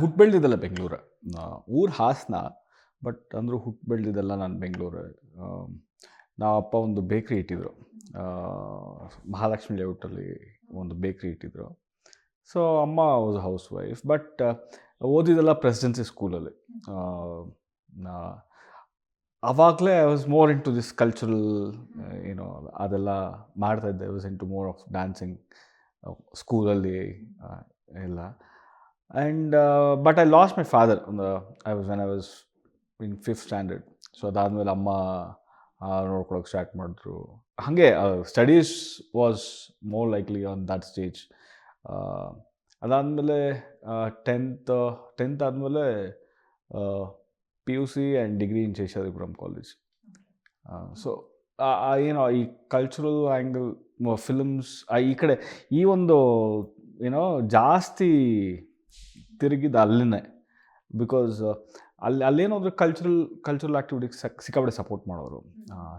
ಹುಟ್ಟು ಬೆಳೆದಿದ್ದಲ್ಲ ಬೆಂಗಳೂರು. ಊರು ಹಾಸನ ಬಟ್ ಅಂದರೂ ಹುಟ್ಟು ಬೆಳ್ದಿದ್ದಲ್ಲ ನಾನು ಬೆಂಗಳೂರು. ನಾವು ಅಪ್ಪ ಒಂದು ಬೇಕ್ರಿ ಇಟ್ಟಿದ್ರು. ಮಹಾಲಕ್ಷ್ಮಿ ಲೇಔಟಲ್ಲಿ ಒಂದು ಬೇಕ್ರಿ ಇಟ್ಟಿದ್ರು. ಸೊ ಅಮ್ಮ ವಾಸ್ ಹೌಸ್ ವೈಫ್ ಬಟ್ ಓದಿದ್ದೆಲ್ಲ ಪ್ರೆಸಿಡೆನ್ಸಿ ಸ್ಕೂಲಲ್ಲಿ ಅವಾಗಲೇ I was more into this cultural ಏನೋ ಅದೆಲ್ಲ ಮಾಡ್ತಾಯಿದ್ದೆ was into more of dancing ಸ್ಕೂಲಲ್ಲಿ ಎಲ್ಲ. And but I lost my father ಒಂದು I was when I was in fifth standard so ಅದಾದಮೇಲೆ ಅಮ್ಮ ನೋಡ್ಕೊಳಕ್ಕೆ ಸ್ಟಾರ್ಟ್ ಮಾಡಿದ್ರು ಹಾಗೆ studies was more likely on that stage ಅದಾದಮೇಲೆ ಟೆಂತ್ ಟೆಂತ್ ಆದಮೇಲೆ P U C and degree in Seshadripuram college so ಏನೋ ಈ ಕಲ್ಚರಲ್ ಆ್ಯಂಗಲ್ ಫಿಲ್ಮ್ಸ್ ಈ ಕಡೆ ಈ ಒಂದು ಏನೋ ಜಾಸ್ತಿ ತಿರುಗಿದ ಅಲ್ಲಿನೇ. ಬಿಕಾಸ್ ಅಲ್ಲಿ ಅಲ್ಲೇನಾದರೂ ಕಲ್ಚರಲ್ ಕಲ್ಚರಲ್ ಆ್ಯಕ್ಟಿವಿಟೀಸ್ ಸಿಕ್ಕಾಪಟ್ಟೆ ಸಪೋರ್ಟ್ ಮಾಡೋರು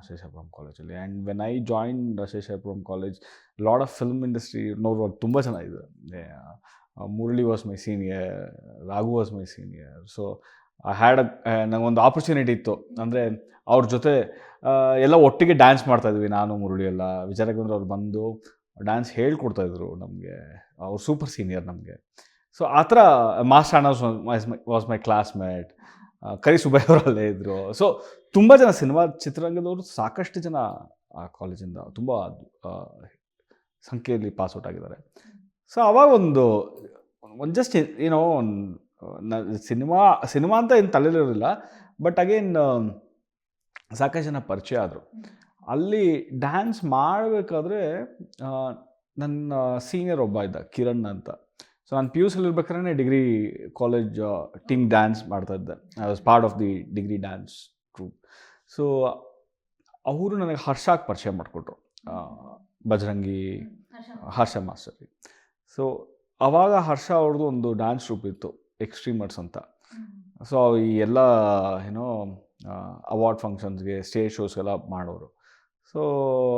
ಶೇಷಾಪುರಂ ಕಾಲೇಜಲ್ಲಿ and when I join Sheshapuram college lot of film industry ನೋಡುವ ತುಂಬ ಚೆನ್ನಾಗಿದೆ. Murali was my senior Raghu was my senior so I had ನನಗೊಂದು ಆಪರ್ಚುನಿಟಿ ಇತ್ತು. ಅಂದರೆ ಅವ್ರ ಜೊತೆ ಎಲ್ಲ ಒಟ್ಟಿಗೆ ಡ್ಯಾನ್ಸ್ ಮಾಡ್ತಾಯಿದ್ವಿ ನಾನು ಮುರಳಿ ಎಲ್ಲ ವಿಚಾರಕ್ಕೆ ಬಂದರೆ ಅವ್ರು ಬಂದು ಡ್ಯಾನ್ಸ್ ಹೇಳ್ಕೊಡ್ತಾಯಿದ್ರು ನಮಗೆ. ಅವ್ರು ಸೂಪರ್ ಸೀನಿಯರ್ ನಮಗೆ. ಸೊ ಆ ಥರ ಮಾಸ್ಟರ್ ಅಣ್ಣ was my classmate Kari Subbaiah ಅವರಲ್ಲೇ ಇದ್ದರು ಸೊ ತುಂಬ ಜನ ಸಿನಿಮಾ ಚಿತ್ರರಂಗದವರು ಸಾಕಷ್ಟು ಜನ ಆ ಕಾಲೇಜಿಂದ ತುಂಬ ಸಂಖ್ಯೆಯಲ್ಲಿ ಪಾಸ್ ಔಟ್ ಆಗಿದ್ದಾರೆ. ಸೊ ಅವಾಗ ಒಂದು ಒಂದು ಜಸ್ಟ್ ಏನೋ ಒಂದು ಸಿನಿಮಾ ಸಿನಿಮಾ ಅಂತ ಏನು ತಲೆಲಿರಲಿಲ್ಲ ಬಟ್ ಅಗೇನ್ ಸಾಕಷ್ಟು ಜನ ಪರಿಚಯ ಆದರು. ಅಲ್ಲಿ ಡ್ಯಾನ್ಸ್ ಮಾಡಬೇಕಾದ್ರೆ ನನ್ನ ಸೀನಿಯರ್ ಒಬ್ಬ ಇದ್ದ, ಕಿರಣ್ ಅಂತ. ಸೊ ನಾನು ಪಿ ಯು ಸಿಲಿ ಇರ್ಬೇಕಾದ್ರೆ ಡಿಗ್ರಿ ಕಾಲೇಜ್ ಟೀಮ್ ಡ್ಯಾನ್ಸ್ ಮಾಡ್ತಾಯಿದ್ದೆ I was part of the degree dance group so ಅವರು ನನಗೆ ಹರ್ಷಾಗ್ ಪರಿಚಯ ಮಾಡಿಕೊಟ್ರು. ಬಜರಂಗಿ, ಹರ್ಷ ಮಾಸ್ಟರ್ ಸೊ ಅವಾಗ ಹರ್ಷ ಅವ್ರದ್ದು ಒಂದು ಡ್ಯಾನ್ಸ್ ಟ್ರೂಪ್ ಇತ್ತು ಎಕ್ಸ್ಟ್ರೀಮರ್ಸ್ ಅಂತ. ಸೊ ಈ ಎಲ್ಲ ಏನೋ ಅವಾರ್ಡ್ ಫಂಕ್ಷನ್ಸ್ಗೆ ಸ್ಟೇಜ್ ಶೋಸ್ಗೆಲ್ಲ ಮಾಡೋರು. ಸೊ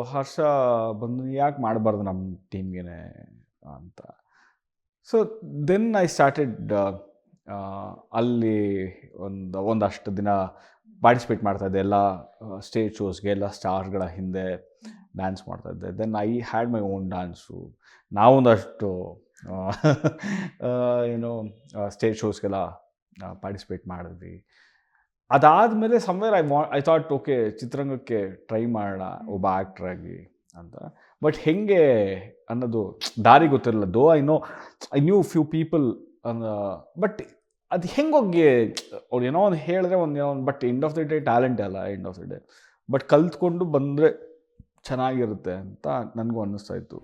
ಹರ್ಷ ಬಂದು, ಯಾಕೆ ಮಾಡಬಾರ್ದು ನಮ್ಮ ಟೀಮ್ಗೆ ಅಂತ. ಸೊ ದೆನ್ ಐ ಸ್ಟಾರ್ಟೆಡ್ ಅಲ್ಲಿ ಒಂದು, ಒಂದಷ್ಟು ದಿನ ಪಾರ್ಟಿಸಿಪೇಟ್ ಮಾಡ್ತಾಯಿದ್ದೆ ಎಲ್ಲ ಸ್ಟೇಜ್ ಶೋಸ್ಗೆ ಎಲ್ಲ ಸ್ಟಾರ್ಗಳ ಹಿಂದೆ ಡ್ಯಾನ್ಸ್ ಮಾಡ್ತಾಯಿದ್ದೆ then I had my own dance ನಾವೊಂದಷ್ಟು ಏನು ಸ್ಟೇಜ್ ಶೋಸ್ಗೆಲ್ಲ ಪಾರ್ಟಿಸಿಪೇಟ್ ಮಾಡಿದ್ವಿ. ಅದಾದಮೇಲೆ ಸಮ್ವೇರ್ ಐ ವಾ ಐ ಥಾಟ್ ಓಕೆ ಚಿತ್ರರಂಗಕ್ಕೆ ಟ್ರೈ ಮಾಡೋಣ. ಒಬ್ಬ ಆ್ಯಕ್ಟ್ರಾಗಿ ಅಂತ. ಬಟ್ ಹೆಂಗೆ ಅನ್ನೋದು ದಾರಿ ಗೊತ್ತಿರಲಿಲ್ಲ though I know I knew few people but ಅದು ಹೆಂಗೋಗಿ ಅವ್ರು ಏನೋ ಒಂದು ಹೇಳಿದ್ರೆ ಒಂದು ಏನೋ ಒಂದು but end of the day talent ಅಲ್ಲ end of the day but ಕಲ್ತ್ಕೊಂಡು ಬಂದರೆ ಚೆನ್ನಾಗಿರುತ್ತೆ ಅಂತ ನನಗೂ ಅನ್ನಿಸ್ತಾ ಇತ್ತು.